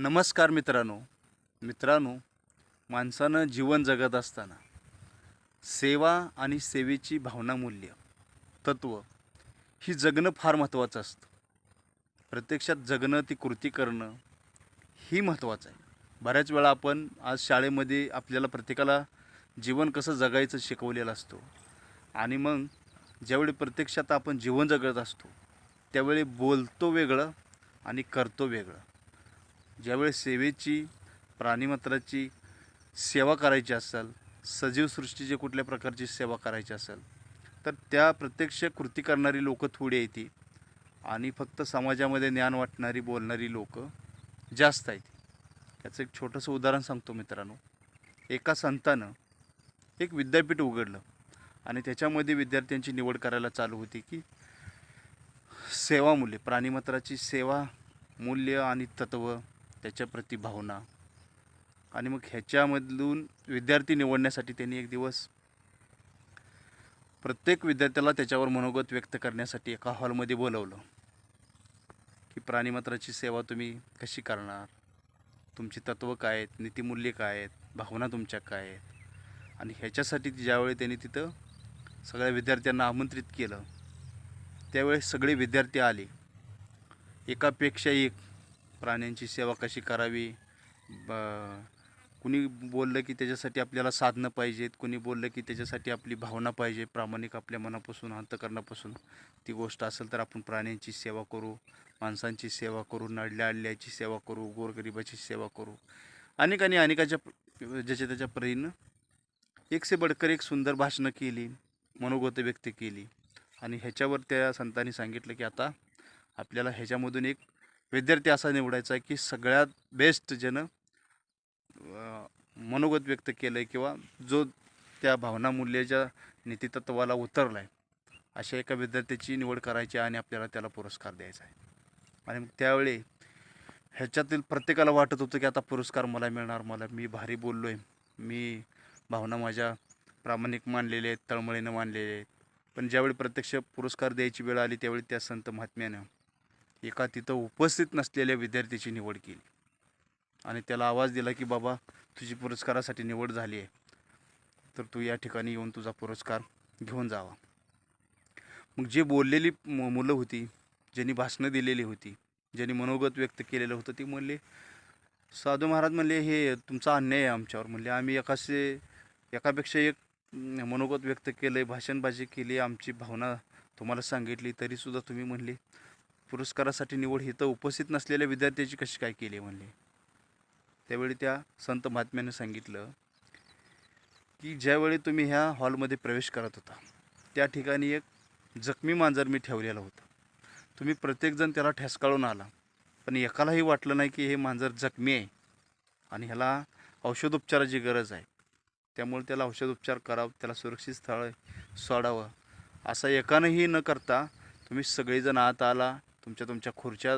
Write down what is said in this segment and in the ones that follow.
नमस्कार मित्रांनो. मित्रांनो माणसानं जीवन जगत असताना सेवा आणि सेवेची भावना मूल्य तत्त्व ही जगणं फार महत्त्वाचं असतं. प्रत्यक्षात जगणं ती कृती करणं ही महत्त्वाचं आहे. बऱ्याच वेळा आपण आज शाळेमध्ये आपल्याला प्रत्येकाला जीवन कसं जगायचं शिकवलेलं असतो आणि मग ज्यावेळी प्रत्यक्षात आपण जीवन जगत असतो त्यावेळी बोलतो वेगळं आणि करतो वेगळं. ज्यावेळी सेवेची प्राणीमात्राची सेवा करायची असेल सजीव सृष्टीची कुठल्या प्रकारची सेवा करायची असेल तर त्या प्रत्यक्ष कृती करणारी लोकं थोडी येते आणि फक्त समाजामध्ये ज्ञान वाटणारी बोलणारी लोकं जास्त आहेत याचं एक छोटंसं उदाहरण सांगतो मित्रांनो. एका संतानं एक विद्यापीठ उघडलं आणि त्याच्यामध्ये विद्यार्थ्यांची निवड करायला चालू होती की सेवामूल्य प्राणीमात्राची सेवा मूल्य आणि तत्त्व त्याच्याप्रती भावना. आणि मग ह्याच्यामधून विद्यार्थी निवडण्यासाठी त्यांनी एक दिवस प्रत्येक विद्यार्थ्याला त्याच्यावर मनोगत व्यक्त करण्यासाठी एका हॉलमध्ये बोलवलं. की प्राणीमात्राची सेवा तुम्ही कशी करणार? तुमची तत्त्व काय आहेत? नीतिमूल्य काय आहेत? भावना तुमच्या काय आहेत? आणि ह्याच्यासाठी ज्यावेळी त्यांनी तिथं सगळ्या विद्यार्थ्यांना आमंत्रित केलं त्यावेळेस सगळे विद्यार्थी आले. एकापेक्षा एक प्राण्यांची सेवा कशी करावी? ब कुणी बोललं की त्याच्यासाठी आपल्याला साधनं पाहिजेत कुणी बोललं की त्याच्यासाठी आपली भावना पाहिजे प्रामाणिक आपल्या मनापासून अंतकरणापासून ती गोष्ट असेल तर आपण प्राण्यांची सेवा करू माणसांची सेवा करू नडल्या अडल्याची सेवा करू गोरगरिबाची सेवा करू. अनेक आणि अनेकाच्या ज्याच्या त्याच्या परीनं एक से बडकर एक सुंदर भाषणं केली मनोगत व्यक्त केली. आणि ह्याच्यावर त्या संतांनी सांगितलं की आता आपल्याला ह्याच्यामधून एक विद्यार्थी असा निवडायचा आहे की सगळ्यात बेस्ट ज्यानं मनोगत व्यक्त केलं आहे किंवा जो त्या भावना मूल्याच्या नीतितत्वाला उतरला आहे अशा एका विद्यार्थ्याची निवड करायची आणि आपल्याला त्याला पुरस्कार द्यायचा आहे. आणि मग त्यावेळी ह्याच्यातील प्रत्येकाला वाटत होतं की आता पुरस्कार मला मिळणार मला मी भारी बोललो आहे मी भावना माझ्या प्रामाणिक मानलेले आहेत तळमळीनं मानलेले आहेत. पण ज्यावेळी प्रत्यक्ष पुरस्कार द्यायची वेळ आली त्यावेळी त्या संत महात्म्यानं एका तिथं उपस्थित नसलेल्या विद्यार्थ्याची निवड केली. आणि त्याला आवाज दिला की बाबा तुझी पुरस्कारासाठी निवड झाली आहे. तर तू या ठिकाणी येऊन तुझा पुरस्कार घेऊन जावा. मग जे बोललेली मुलं होती ज्यांनी भाषणं दिलेली होती ज्यांनी मनोगत व्यक्त केलेलं होतं ते म्हणले साधू महाराज म्हणले हे तुमचा अन्याय आहे आमच्यावर. म्हणले आम्ही एकाशे एकापेक्षा एक मनोगत व्यक्त केलं आहे भाषणबाजी केली आमची भावना तुम्हाला सांगितली तरीसुद्धा तुम्ही म्हणले पुरस्कारासाठी निवड ही तर उपस्थित नसलेल्या विद्यार्थ्याची कशी काय केली म्हणले? त्यावेळी त्या संत महात्म्याने सांगितलं की ज्यावेळी तुम्ही ह्या हॉलमध्ये प्रवेश करत होता त्या ठिकाणी एक जखमी मांजर मी ठेवलेलं होतं. तुम्ही प्रत्येकजण त्याला ठेसकाळून आला पण एकालाही वाटलं नाही की हे मांजर जखमी आहे आणि ह्याला औषधोपचाराची गरज आहे. त्यामुळे त्याला औषधोपचार करावं त्याला सुरक्षित स्थळ सोडावं असं एकानंही न करता तुम्ही सगळेजण आत आला तुमच्या तुमच्या खुर्च्या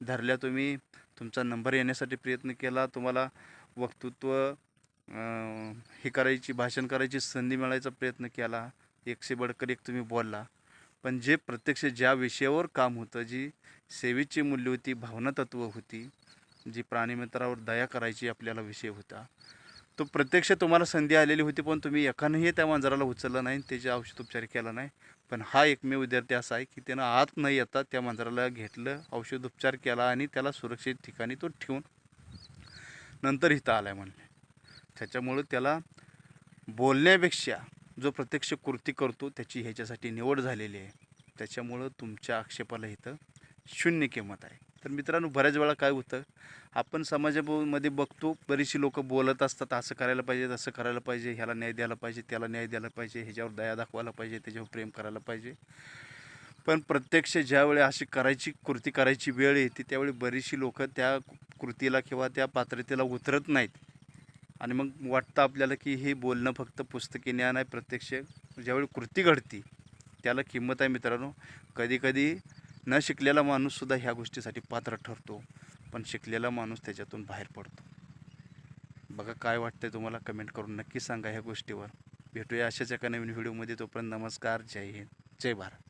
धरल्या तुम्ही तुमचा नंबर येण्यासाठी प्रयत्न केला तुम्हाला वक्तृत्व हे करायची भाषण करायची संधी मिळायचा प्रयत्न केला. एकशे बडकर एक तुम्ही बोलला. पण जे प्रत्यक्ष ज्या विषयावर काम होतं जी सेवेची मूल्य होती भावना होती जी प्राणीमित्रावर दया करायची आपल्याला विषय होता तो प्रत्यक्ष तुम्हाला संधी आलेली होती पण तुम्ही एकानंही त्या मांजराला उचललं नाही त्याचे औषध उपचार केला नाही. पण हा एकमेव विद्यार्थी असा आहे की त्यानं आत न येता त्या मांजराला घेतलं औषधोपचार केला आणि त्याला सुरक्षित ठिकाणी तो ठेवून नंतर इथं आला आहे म्हणले. त्याच्यामुळं त्याला बोलण्यापेक्षा जो प्रत्यक्ष कृती करतो त्याची ह्याच्यासाठी निवड झालेली आहे. त्याच्यामुळं तुमच्या आक्षेपाला इथं शून्य किंमत आहे. तर मित्रांनो बऱ्याच वेळा काय होतं आपण समाजामध्ये बघतो बरीचशी लोकं बोलत असतात असं करायला पाहिजे तसं करायला पाहिजे ह्याला न्याय द्यायला पाहिजे त्याला न्याय द्यायला पाहिजे ह्याच्यावर दया दाखवायला पाहिजे त्याच्यावर प्रेम करायला पाहिजे. पण प्रत्यक्ष ज्यावेळी अशी करायची कृती करायची वेळ येते त्यावेळी बरीचशी लोकं त्या कृतीला किंवा त्या पात्रतेला उतरत नाहीत. आणि मग वाटतं आपल्याला की हे बोलणं फक्त पुस्तकी ज्ञान आहे प्रत्यक्ष ज्यावेळी कृती घडती त्याला किंमत आहे मित्रांनो. कधीकधी न शिकलेला माणूससुद्धा ह्या गोष्टीसाठी पात्र ठरतो पण शिकलेला माणूस त्याच्यातून बाहेर पडतो. बघा काय वाटतंय तुम्हाला कमेंट करून नक्की सांगा ह्या गोष्टीवर. भेटूया अशाच एका नवीन व्हिडिओमध्ये. तोपर्यंत नमस्कार. जय हिंद. जय भारत.